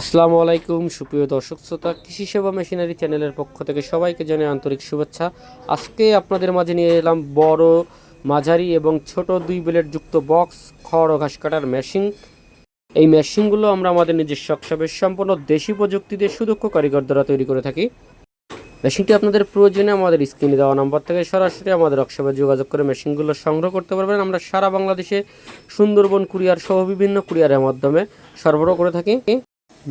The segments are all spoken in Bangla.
আসসালামু আলাইকুম, সুপ্রিয় দর্শক শ্রোতা, কৃষি সেবা মেশিনারি চ্যানেলের পক্ষ থেকে সবাইকে জানাই আন্তরিক শুভেচ্ছা। আজকে আপনাদের মাঝে নিয়ে এলাম বড়, মাঝারি এবং ছোট দুই ব্লেড যুক্ত বক্স, খড় ও ঘাস কাটার মেশিন। এই মেশিনগুলো আমরা আমাদের নিজস্ব শখসাবের সম্পূর্ণ দেশি প্রযুক্তি দিয়ে সুদক্ষ কারিগর দ্বারা তৈরি করে থাকি। মেশিনটি আপনাদের প্রয়োজনে আমাদের স্ক্রিনে দেওয়া নম্বর থেকে সরাসরি আমাদের ওয়ার্কশপে যোগাযোগ করে মেশিনগুলো সংগ্রহ করতে পারবেন। আমরা সারা বাংলাদেশে সুন্দরবন কুরিয়ার সহ বিভিন্ন কুরিয়ারের মাধ্যমে সরবরাহ করে থাকি।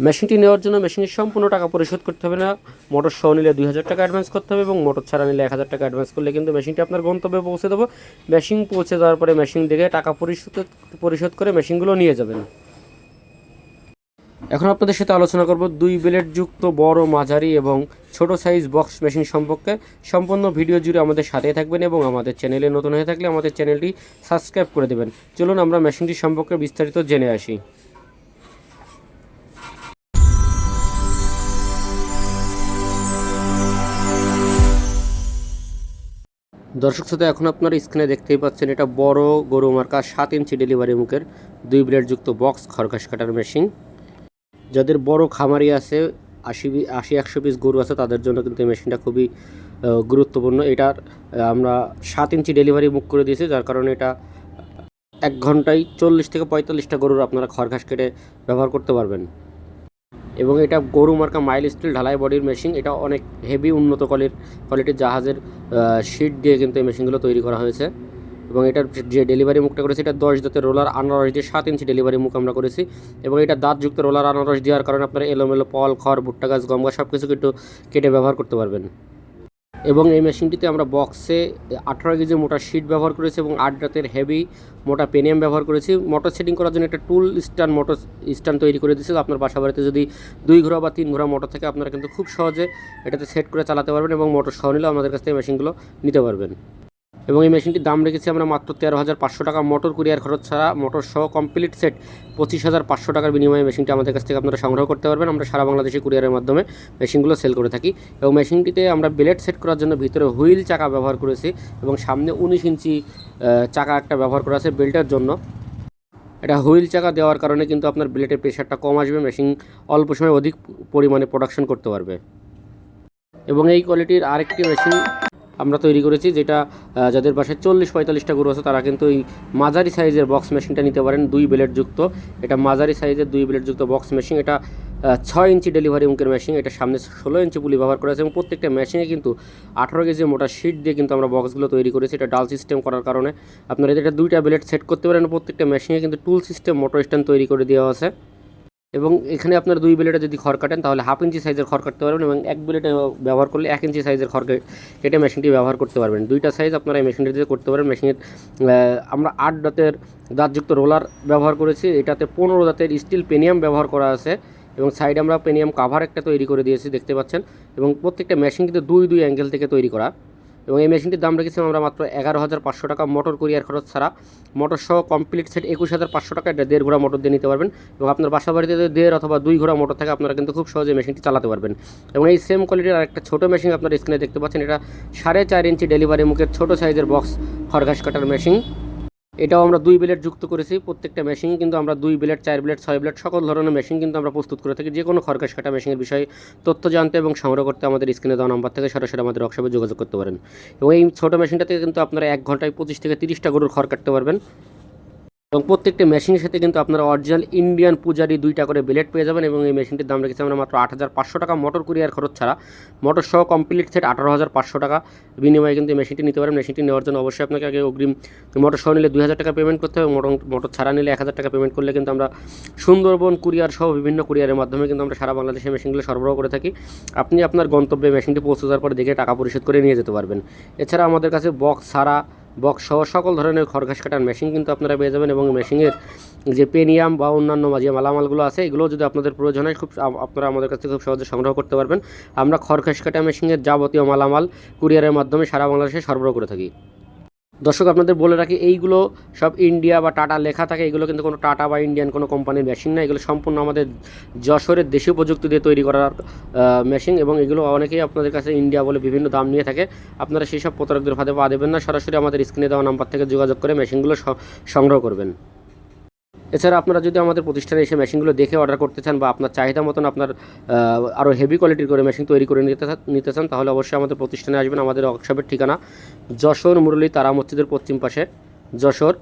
মেশিনটি নেওয়ার জন্য মেশিনের সম্পূর্ণ টাকা পরিশোধ করতে হবে না। মোটর সহ নিলে দুই হাজার টাকা অ্যাডভান্স করতে হবে এবং মোটর ছাড়া নিলে এক হাজার টাকা অ্যাডভান্স করলে কিন্তু মেশিনটি আপনার গন্তব্যে পৌঁছে দেবো। মেশিন পৌঁছে যাওয়ার পরে মেশিন দেখে টাকা পরিশোধ পরিশোধ করে মেশিনগুলো নিয়ে যাবেন। এখন আপনাদের সাথে আলোচনা করব দুই ব্লেড যুক্ত বড় মাঝারি এবং ছোট সাইজ বক্স মেশিন সম্পর্কে। সম্পূর্ণ ভিডিও জুড়ে আমাদের সাথে থাকবেন এবং আমাদের চ্যানেলে নতুন হয়ে থাকলে আমাদের চ্যানেলটি সাবস্ক্রাইব করে দেবেন। চলুন আমরা মেশিনটি সম্পর্কে বিস্তারিত জেনে আসি। দর্শক শ্রোতা, এখন আপনারা স্ক্রিনে দেখতেই পাচ্ছেন, এটা বড় গরু মার্কা সাত ইঞ্চি ডেলিভারি মুখের দুই ব্লেডযুক্ত বক্স খরকাশ কাটার মেশিন। যাদের বড় খামারি আছে, আশি আশি, একশো পিস গরু আছে, তাদের জন্য কিন্তু এই মেশিনটা খুবই গুরুত্বপূর্ণ। এটার আমরা সাত ইঞ্চি ডেলিভারি মুখ করে দিয়েছি, যার কারণে এটা এক ঘন্টায় চল্লিশ থেকে পঁয়তাল্লিশটা গরুর আপনারা খড় ঘাস কেটে ব্যবহার করতে পারবেন। এবং এটা গরু মার্কা মাইল স্টিল ঢালাই বডির মেশিন এটা অনেক হেভি উন্নত কলের কোয়ালিটির জাহাজের শিট দিয়ে কিন্তু এই মেশিনগুলো তৈরি করা হয়েছে। এবং এটার যে ডেলিভারি মুখটা করেছি, এটা দশ দাঁতের রোলার আনারস দিয়ে সাত ইঞ্চি ডেলিভারি মুখ আমরা করেছি। এবং এটা দাঁতযুক্ত রোলার আনারস দেওয়ার কারণে আপনারা এলোমেলো পল, খড়, ভুট্টা গাছ গঙ্গা সব কিছু একটু কেটে ব্যবহার করতে পারবেন। এবং এই মেশিনটিতে আমরা বক্সে আঠারো কেজি মোটা শিট ব্যবহার করেছি এবং আট রাতের হেভি মোটা পেনিয়াম ব্যবহার করেছি। মোটর সেটিং করার জন্য একটা টুল স্ট্যান্ড মোটর স্ট্যান্ড তৈরি করে দিয়েছে। আপনার বাসা বাড়িতে যদি দুই ঘোড়া বা তিন ঘোড়া মোটর থাকে, আপনারা কিন্তু খুব সহজে এটাতে সেট করে চালাতে পারবেন এবং মোটর সহ নিলেও আমাদের কাছ থেকে মেশিনগুলো নিতে পারবেন। এবং এই মেশিনটির দাম রেখেছি আমরা মাত্র তেরো হাজার পাঁচশো টাকা। মোটর, কুরিয়ার খরচ ছাড়া মোটর সহ কমপ্লিট সেট পঁচিশ হাজার পাঁচশো টাকার বিনিময়ে মেশিনটি আমাদের কাছ থেকে আপনারা সংগ্রহ করতে পারবেন। আমরা সারা বাংলাদেশে কুরিয়ারের মাধ্যমে মেশিনগুলো সেল করে থাকি এবং মেশিনটিতে আমরা ব্লেড সেট করার জন্য ভিতরে হুইল চাকা ব্যবহার করেছি এবং সামনে উনিশ ইঞ্চি চাকা একটা ব্যবহার করা আছে বেল্টের জন্য। এটা হুইল চাকা দেওয়ার কারণে কিন্তু আপনার ব্লেডের প্রেশারটা কম আসবে মেশিন অল্প সময়ে অধিক পরিমাণে প্রোডাকশন করতে পারবে। এবং এই কোয়ালিটির আরেকটি মেশিন আমরা তৈরি করেছি, যেটা যাদের বাসায় চল্লিশ পঁয়তাল্লিশটা গরু আছে, তারা কিন্তু এই মাঝারি সাইজের বক্স মেশিনটা নিতে পারেন, দুই ব্লেড যুক্ত। এটা মাঝারি সাইজের দুই ব্লেড যুক্ত বক্স মেশিন এটা ছয় ইঞ্চি ডেলিভারি মুখের মেশিন এটা সামনে ষোলো ইঞ্চি পুলি ব্যবহার করা আছে এবং প্রত্যেকটা মেশিনে কিন্তু আঠারো কেজি মোটা শিট দিয়ে কিন্তু আমরা বক্সগুলো তৈরি করেছি, এটা ডাল সিস্টেম করার কারণে। আপনারা এটা দুইটা ব্লেড সেট করতে পারেন, প্রত্যেকটা মেশিনে কিন্তু টুল সিস্টেম মোটর স্ট্যান্ড তৈরি করে দেওয়া আছে। এবং এখানে আপনার দুই ব্লেডে যদি খড় কাটেন, তাহলে হাফ ইঞ্চি সাইজের খড় কাটতে পারবেন এবং এক ব্লেডে ব্যবহার করলে এক ইঞ্চি সাইজের খড় কেটে মেশিনটি ব্যবহার করতে পারবেন। দুইটা সাইজ আপনারা এই মেশিনটিতে করতে পারেন মেশিনের আমরা আট দাঁতের দাঁতযুক্ত রোলার ব্যবহার করেছি। এটাতে পনেরো দাঁতের স্টিল পেনিয়াম ব্যবহার করা আছে এবং সাইডে আমরা পেনিয়াম কাভার একটা তৈরি করে দিয়েছি, দেখতে পাচ্ছেন। এবং প্রত্যেকটা মেশিন কিন্তু দুই দুই অ্যাঙ্গেল থেকে তৈরি করা। এবং এই মেশিনটির দাম রেখেছি আমরা মাত্র এগারো হাজার পাঁচশো টাকা। মোটর কুরিয়ার খরচ ছাড়া মোটর সহ কমপ্লিট সেট একুশ হাজার পাঁচশো টাকা এটা দেড় ঘোড়া মোটর দিয়ে নিতে পারবেন এবং আপনার বাসা বাড়িতে যদি দেড় অথবা দুই ঘোড়া মোটর থাকে, আপনারা কিন্তু খুব সহজে মেশিনটি চালাতে পারবেন। এবং এই সেম কোয়ালিটির আরেকটা ছোটো মেশিন আপনার স্ক্রিনে দেখতে পাচ্ছেন, এটা সাড়ে চার ইঞ্চি ডেলিভারি মুখের ছোটো সাইজের বক্স খরঘাস কাটার মেশিন এটাও আমরা দুই ব্লেড যুক্ত করেছি প্রত্যেকটা মেশিন কিন্তু আমরা দুই ব্লেড, চার ব্লেড, ছয় ব্লেড, সকল ধরনের মেশিন কিন্তু আমরা প্রস্তুত করে থাকি। যে কোনো খরকাশ কাটা মেশিনের বিষয়ে তথ্য জানতে এবং সংগ্রহ করতে আমাদের স্ক্রিনে দেওয়া নাম্বার থেকে সরাসরি আমাদের ওয়ার্কশপে যোগাযোগ করতে পারেন। এবং এই ছোটো মেশিনটাতে কিন্তু আপনারা এক ঘন্টায় পঁচিশ থেকে তিরিশটা গরুর খড় কাটতে পারবেন। এবং প্রত্যেকটা মেশিনের সাথে কিন্তু আপনারা অরিজিনাল ইন্ডিয়ান পূজারি দুইটা করে ব্লেড পেয়ে যাবেন এবং এই মেশিনটির দাম রেখেছি আমরা মাত্র আট হাজার পাঁচশো টাকা। মোটর কুরিয়ার খরচ ছাড়া। মোটর সহ কমপ্লিট সেট আঠারো হাজার পাঁচশো টাকা। বিনিময়ে কিন্তু এই মেশিনটি নিতে পারেন। মেশিনটি নেওয়ার জন্য অবশ্যই আপনাকে আগে অগ্রিম মোটর সহ নিলে দুই হাজার টাকা পেমেন্ট করতে হবে। মোটর মোটর ছাড়া নিলে এক হাজার টাকা পেমেন্ট করলে কিন্তু আমরা সুন্দরবন কুরিয়ার সহ বিভিন্ন কুরিয়ারের মাধ্যমে কিন্তু আমরা সারা বাংলাদেশে মেশিনগুলো সরবরাহ করে থাকি। আপনি আপনার গন্তব্যে মেশিনটি পৌঁছে যাওয়ার পরে দেখে টাকা পরিশোধ করে নিয়ে যেতে পারবেন। এছাড়া আমাদের কাছে বক্স ছাড়া বক্স সহ সকল ধরনের খড়ঘাস কাটার মেশিন কিন্তু আপনারা পেয়ে যাবেন এবং মেশিনের যে পেনিয়াম বা অন্যান্য যে মালামালগুলো আছে এগুলো যদি আপনাদের প্রয়োজন হয়, খুব আপনারা আমাদের কাছ থেকে খুব সহজে সংগ্রহ করতে পারবেন। আমরা খড়ঘাস কাটা মেশিনের যাবতীয় মালামাল কুরিয়ারের মাধ্যমে সারা বাংলাদেশে সরবরাহ করে থাকি। দর্শক, আপনাদের বলে রাখি, এইগুলো সব ইন্ডিয়া বা টাটা লেখা থাকে, এগুলো কিন্তু কোনো টাটা বা ইন্ডিয়ান কোনো কোম্পানির মেশিন না, এগুলো সম্পূর্ণ আমাদের যশোরের দেশীয় প্রযুক্তি দিয়ে তৈরি করার মেশিন এবং এগুলো অনেকেই আপনাদের কাছে ইন্ডিয়া বলে বিভিন্ন দাম নিয়ে থাকে। আপনারা সেই সব প্রতারকদের ফাঁদে পা দেবেন না, সরাসরি আমাদের স্ক্রিনে দেওয়া নাম্বার থেকে যোগাযোগ করে মেশিনগুলো সংগ্রহ করবেন। এছাড়া আপনারা যদি আমাদের প্রতিষ্ঠানে এসে মেশিনগুলো দেখে অর্ডার করতে চান বা আপনার চাহিদা মতন আপনার আরও হেভি কোয়ালিটির করে মেশিন তৈরি করে নিতে নিতে চান, তাহলে অবশ্যই আমাদের প্রতিষ্ঠানে আসবেন। আমাদের ওয়ার্কশপের ঠিকানা যশোর মুরলী তারা মসজিদের পশ্চিম পাশে। যশোর।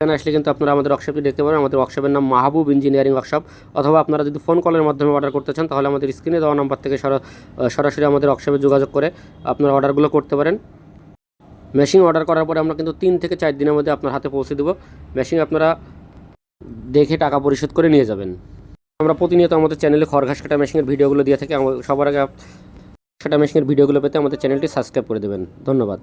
এখানে আসলে কিন্তু আপনারা আমাদের ওয়ার্কশপটি দেখতে পারেন আমাদের ওয়ার্কশপের নাম মাহবুব ইঞ্জিনিয়ারিং ওয়ার্কশপ অথবা আপনারা যদি ফোন কলের মাধ্যমে অর্ডার করতে চান, তাহলে আমাদের স্ক্রিনে দেওয়া নাম্বার থেকে সরা- সরাসরি আমাদের ওয়ার্কশপে যোগাযোগ করে আপনারা অর্ডারগুলো করতে পারেন। মেশিন অর্ডার করার পরে আমরা কিন্তু তিন থেকে চার দিনের মধ্যে আপনার হাতে পৌঁছে দেবো। মেশিন আপনারা দেখে টাকা পরিশোধ করে নিয়ে যাবেন আমরা প্রতিনিয়ত আমাদের চ্যানেলে খড়ঘাস কাটা মেশিনের ভিডিওগুলো দিয়ে থাকি সবার আগে কাটা মেশিনের ভিডিওগুলো পেতে আমাদের চ্যানেলটি সাবস্ক্রাইব করে দেবেন ধন্যবাদ